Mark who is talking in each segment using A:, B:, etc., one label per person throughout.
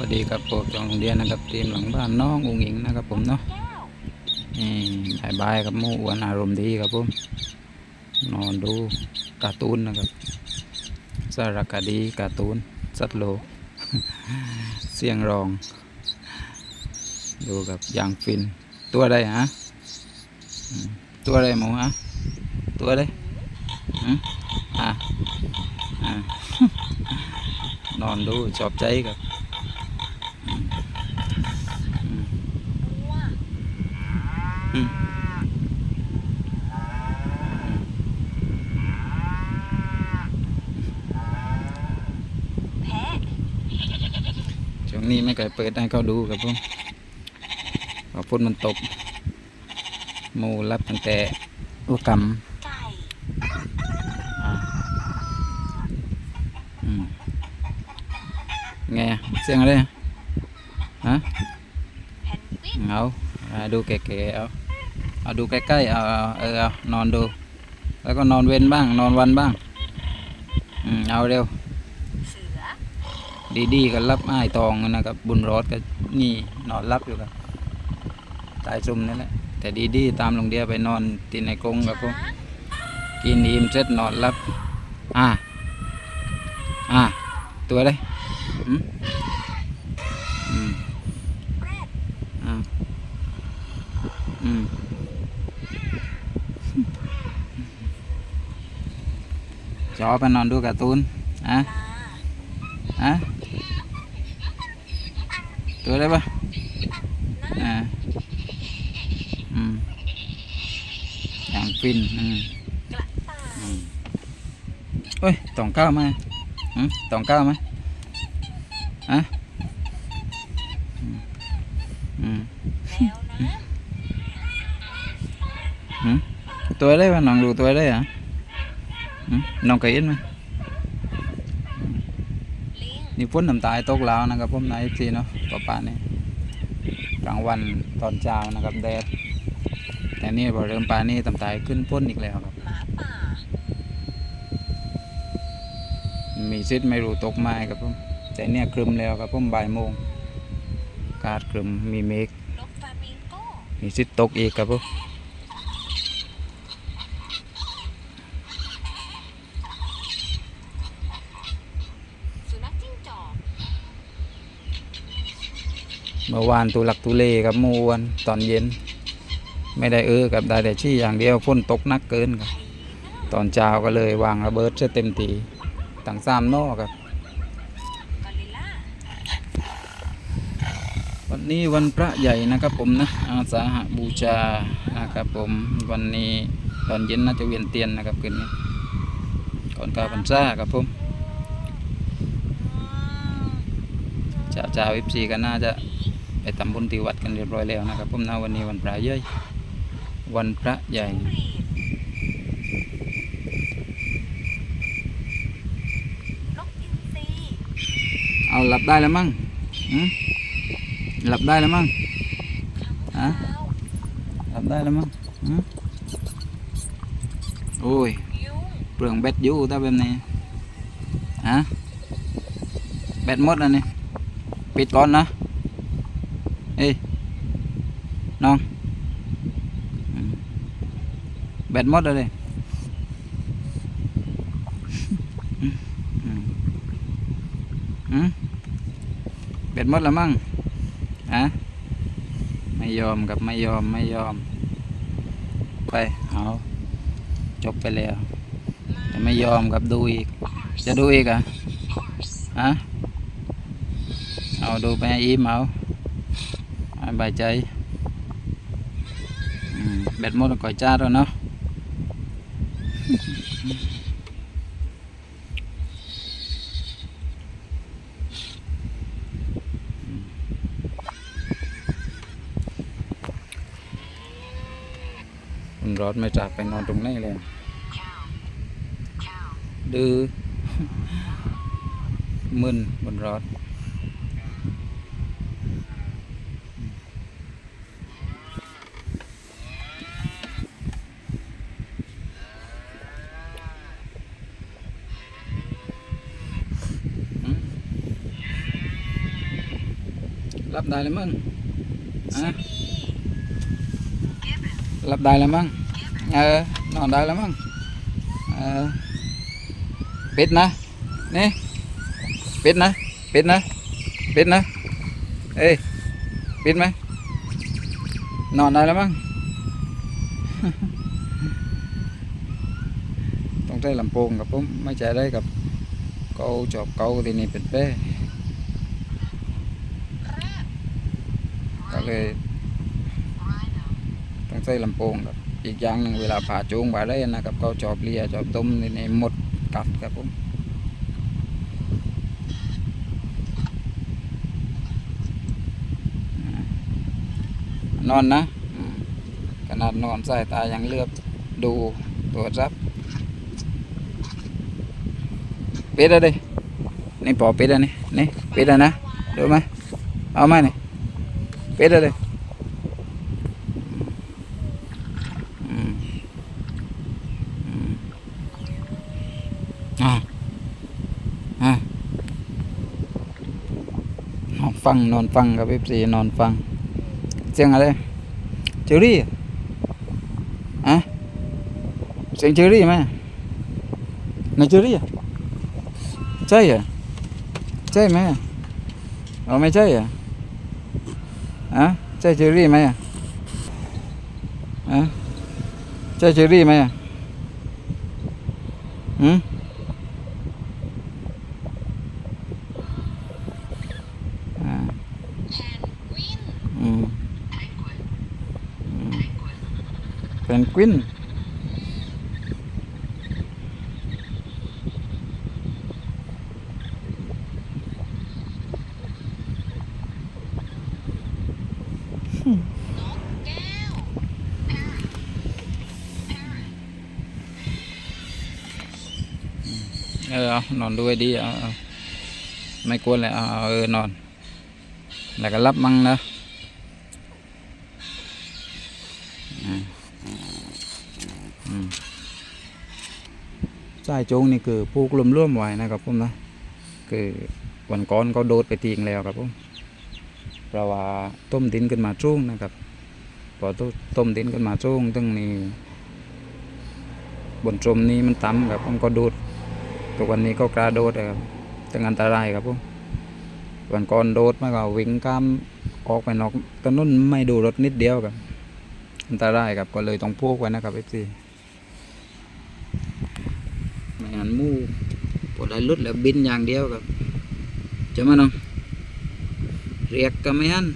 A: วัสดีครับผมจองโรงเรียนนะครับทีมหลังบ้านน้องอุ้งอิงนะครับผมเนาะนี่บายบายครับมู่อ้วนอารมณ์ดีครับผมนอนดูการ์ตูนนะครับสารคดีการ์ตูนสัตว์โลกเสียงร้อง ดูกับอย่างฟิน ตัวอะไรฮะตัวอะไรหมูฮะตัวอะไรอืมอะอะนอนดูชอบใจครับอืมอืมอืม ช่วงนี้ไม่เคยเปิดให้เขาดูครับผมพอฝนมันตกหมูรับตั้งแต่อุกรรม
B: ไก่
A: อ่าอืมไงอะเสียงอะไรอะฮะ
B: แพนกวิน
A: เอาอ่า ดูแก่ๆเอาเอาดูใกล้ๆเอาเอาเออเอานอนดู แล้วก็นอนเว้นบ้าง นอนวันบ้างอืมเอาเร็ว
B: เสือ
A: ดีดีๆก็รับไอ้ายตองนะครับ บุญรอดก็นี่นอนรับอยู่ครับตายซุ่มนี่แหละแต่ดีดีๆตามลงเดียไปนอนตีในกรงกับผม
B: ช้าง
A: กินอิ่มเสร็จนอนรับอ่าอ่าตัวอะไรอืมอืม
B: แรด
A: อ่าอืม จอไปนอนดูการ์ตูนอะ
B: ลา
A: อะตัวอะไรปะอ่าอืมอย่างฟินอืม
B: กระต่าย
A: อืมเอ้ยตองก้าวมาอืมตองก้าวมาอะอืมอืม
B: แมวน้
A: อืม ตัวอะไรวะน้องดูตัวอะไรอะอืมน้องเคยเห็นไหมำ
B: ลิง
A: นี่ฝนน้ำตายตกแล้วนะครับผมนายทีเนาะป้าป่านี่กลางวันตอนเช้านะครับแดดแต่นี่พอเริ่มปลานี่น้ำตายขึ้นพ้นอีกแล้วครับ
B: หมาป่า
A: มีซิดไม่รู้ตกไม้ครับผมแต่เนี่ยครึมแล้วครับผมบ่ายโมงอากาศครึมมีเมฆ
B: นกฟลามิงโก้
A: มีซิดตกอีกครับผม
B: สุนัขจิ้งจอก
A: เมื่อวานตุลักตุเลครับเมื่อวันตอนเย็น ไม่ได้เออกับได้แต่ชี้อย่างเดียวฝนตกหนักเกินครับตอนเช้าก็เลยวางระเบิดซะเต็มทีตั้งสามนอกครับ วันนี้วันพระใหญ่นะครับผมนะอาสาหบูชานะครับผมวันนี้ตอนเย็นน่าจะเวียนเตียนนะครับคืนนี้ก่อนเข้าพรรษาครับผมชาวชาวอิซีก็น่าจะ ไปทำบุญที่วัดกันเรียบร้อยแล้วนะครับผมนะวันนี้วันพระใหญ่วันพระใหญ่เอาหลับได้แล้วมั้งหลับได้แล้วมั้งฮะหลับได้แล้วมั้งโอ้ยเปลืองแบตอยู่ถ้าแบบนี้ฮะแบตหมดแล้วนี่ปิดก่อนนะ เอ้ยน้อง แบตหมดเลยอืมอืมแบตหมดแล้วมั้งฮะไม่ยอมกับไม่ยอมไม่ยอม ไปเอาจบไปแล้วแต่ไม่ยอมกับดูอีก จะดูอีกอะฮะเอาดูไปอิ่มเอา บายใจอืมแบตหมดแล้วก่อยจ้าแล้วเนาะคุณรถไม่จากไปนอนตรงไหนเลยดื้อมึนบนรถ รับได้แล้วมั้งอะรับได้แล้วมั้งเออนอนได้แล้วมั้งเออปิดนะนี่ปิดนะปิดนะปิดนะเอ้ยปิดไหมนอนได้แล้วมั้งต้องใช้ลำโพงกับผมไม่ใช่ได้กับเกาจอบเกาที่นี่เป็นเป้ก็ เลยต้องใช้ลำโพงครับอีกอย่างหนึ่งเวลาผ่าจูงผ่าได้นะครับเขาจอบเลียจอบต้มที่นี่หมดกัดครับผมนอนนะขนาดนอนสายตายังเลือบดูตัวรับเปิดแล้วดินี่ปอเปิดแล้วนี่นี่ปิดแล้วนะดูไหมเอาไหมนี่ ปิดแล้วดิอืมอืมอ่าอ่านอนฟัง นอนฟังกับพี่สีนอนฟัง เสียงอะไรเจอรี่อะเสียงเจอรี่ไหมนายเจอรี่อใช่เหรอใช่ไหมเอาไม่ใช่เหรอ อะใช่เชอรี่ไหมอะอะใช่เชอรี่ไหมอะอืมอ่าอืมอื เออเอานอนด้วยดีเอาเอไม่กวนเลยเอาเออนอน แล้วก็รับมั่งนะอืมอืมสายโจงนี่คือผูกลมร่วมๆไว้นะครับผมนะคือวันก่อนเขาโดดไปทิ้งแล้วครับผมเพราะว่าต้มดินขึ้นมาจุ้งนะครับพอต้มดินขึ้นมาจุ้งตึงนี้บนจมนี้มันต่ำครับผมก็โดด ทุกวันนี้ก็กล้าโดดครับถึงอันตรายครับผมวันก่อนโดดมาก็วิ่งข้ามออกไปนอกถนนไม่ดูรถนิดเดียวครับ อันตรายครับก็เลยต้องพกไว้นะครับเอฟซีไม่งั้นมู่ปวดได้ลุดแล้วบินอย่างเดียวครับจะมาน้องเรียกก็ไม่ฮัน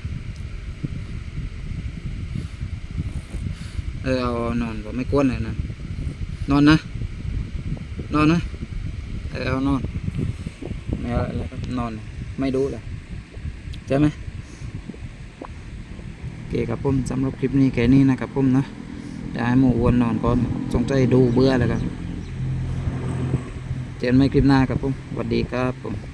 A: เออเอาเอานอนก็ไม่กวนเลยนะนอนนะนอนนะ เออเอานอนไม่เอาอะไรครับนอน ไม่ดูเลยใช่ไหมโอเกครับผมสำหรับคลิปนี้แค่นี้นะครับผมนะจะให้หมูอ้วนนอนก่อนสงใจดูเบื่อแล้วครับเจอกันใหม่คลิปหน้าครับผมสวัสดีครับผม